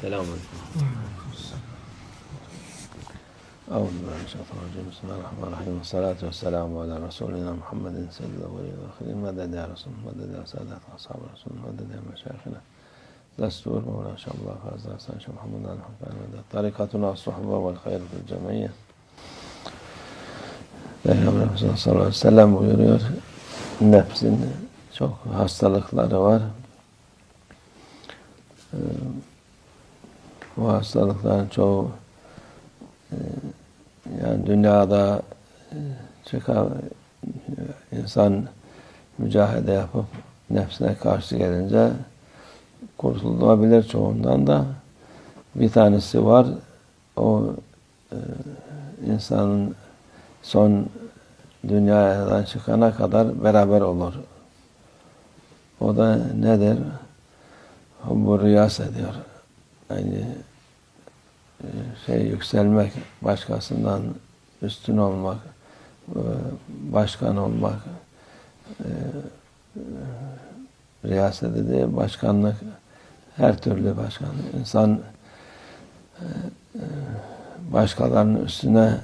Selamun Aleyküm. أعوذ بالله من الشيطان الرجيم بسم الله الرحمن الرحيم والصلاة والسلام على رسولنا محمد سيد الأولين والآخرين مدد يا رسول مدد يا سادات أصحاب رسول مدد يا مشايخنا دستور مولانا شاء الله فاز حسن شيخ محمد على الحكام مدد طريقتنا الصحبة والخير في الجمعية Peygamber Efendimiz sallallahu aleyhi ve sellem buyuruyor nefsin çok hastalıkları var. Bu hastalıkların çoğu e, yani dünyada e, çıkar insan mücadele yapıp nefsine karşı gelince kurtulabilir çoğundan da bir tanesi var o e, insanın son dünyadan çıkana kadar beraber olur. O da nedir? Bu riyas ediyor. Yani e, şey yükselmek, başkasından üstün olmak, e, başkan olmak, e, riyaset dediği başkanlık, her türlü başkan. İnsan başkalarının üstüne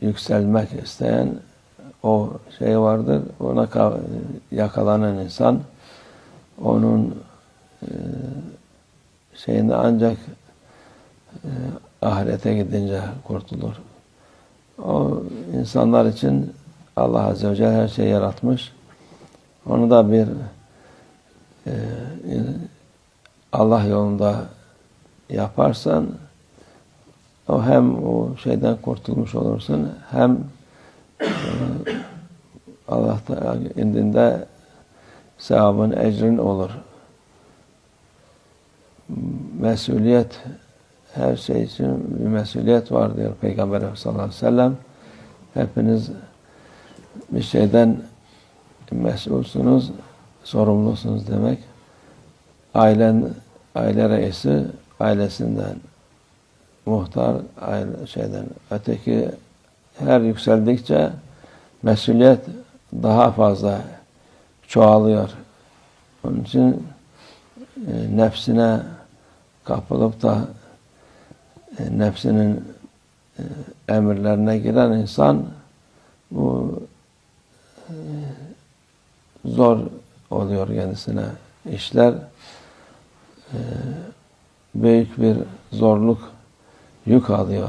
yükselmek isteyen o şey vardır. Ona yakalanan insan onun şeyinde ancak ahirete gidince kurtulur. O insanlar için Allah Azze ve Celle her şeyi yaratmış. Onu da bir e, Allah yolunda yaparsan o hem o şeyden kurtulmuş olursun hem e, Allah'ta indinde sevabın, ecrin olur. Mesuliyet her şey için bir mesuliyet var diyor Peygamber Efendimiz sallallahu aleyhi ve sellem. Hepiniz bir şeyden mesulsunuz, sorumlusunuz demek. Ailen, aile reisi ailesinden, muhtar aile şeyden, öteki her yükseldikçe mesuliyet daha fazla çoğalıyor. Onun için e, nefsine kapılıp da nefsinin e, emirlerine giren insan bu e, zor oluyor kendisine işler e, büyük bir zorluk yük alıyor.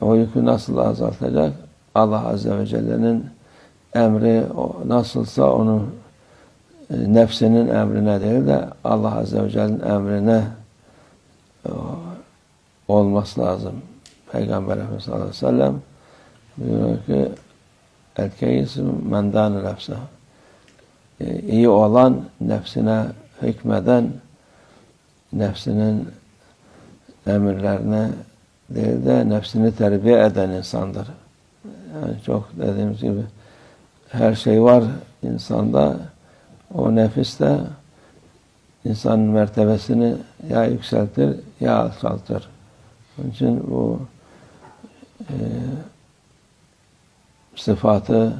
O yükü nasıl azaltacak? Allah Azze ve Celle'nin emri nasılsa onu e, nefsinin emrine değil de Allah Azze ve Celle'nin emrine olması lazım. Peygamber Efendimiz sallallahu aleyhi ve sellem diyor ki el keyisi mendan nefse iyi olan nefsine hükmeden nefsinin emirlerine değil de nefsini terbiye eden insandır. Yani çok dediğimiz gibi her şey var insanda o nefis de insanın mertebesini ya yükseltir ya alçaltır. Onun için bu e, sıfatı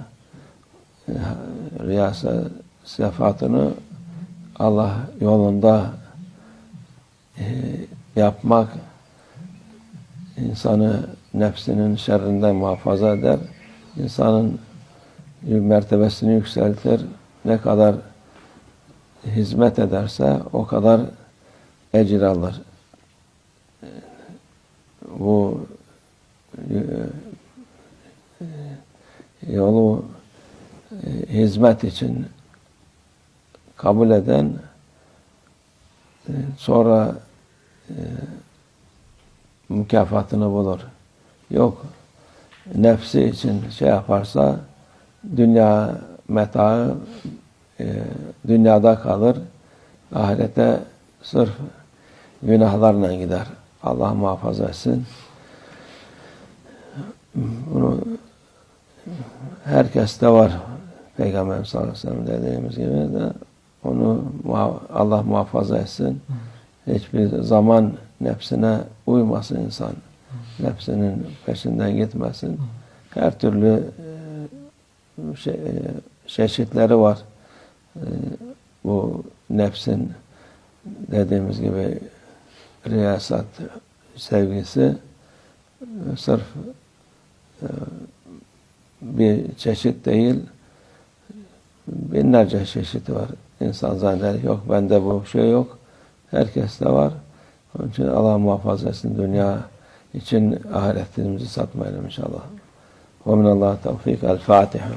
e, riyasa sıfatını Allah yolunda e, yapmak insanı nefsinin şerrinden muhafaza eder. İnsanın mertebesini yükseltir. Ne kadar hizmet ederse o kadar ecir alır. Bu yolu hizmet için kabul eden sonra mükafatını bulur. Yok nefsi için şey yaparsa dünya metaı e, dünyada kalır. Ahirete sırf günahlarla gider. Allah muhafaza etsin. Bunu herkeste var. Peygamber sallallahu aleyhi ve sellem dediğimiz gibi de onu Allah muhafaza etsin. Hiçbir zaman nefsine uymasın insan. Nefsinin peşinden gitmesin. Her türlü şey, çeşitleri var. Bu nefsin dediğimiz gibi riyasat sevgisi e, sırf e, bir çeşit değil binlerce çeşidi var. İnsan zanneder yok bende bu şey yok. Herkeste var. Onun için Allah muhafaza etsin dünya için ahiretimizi satmayalım inşallah. Ve minallah tevfik. El Fatiha.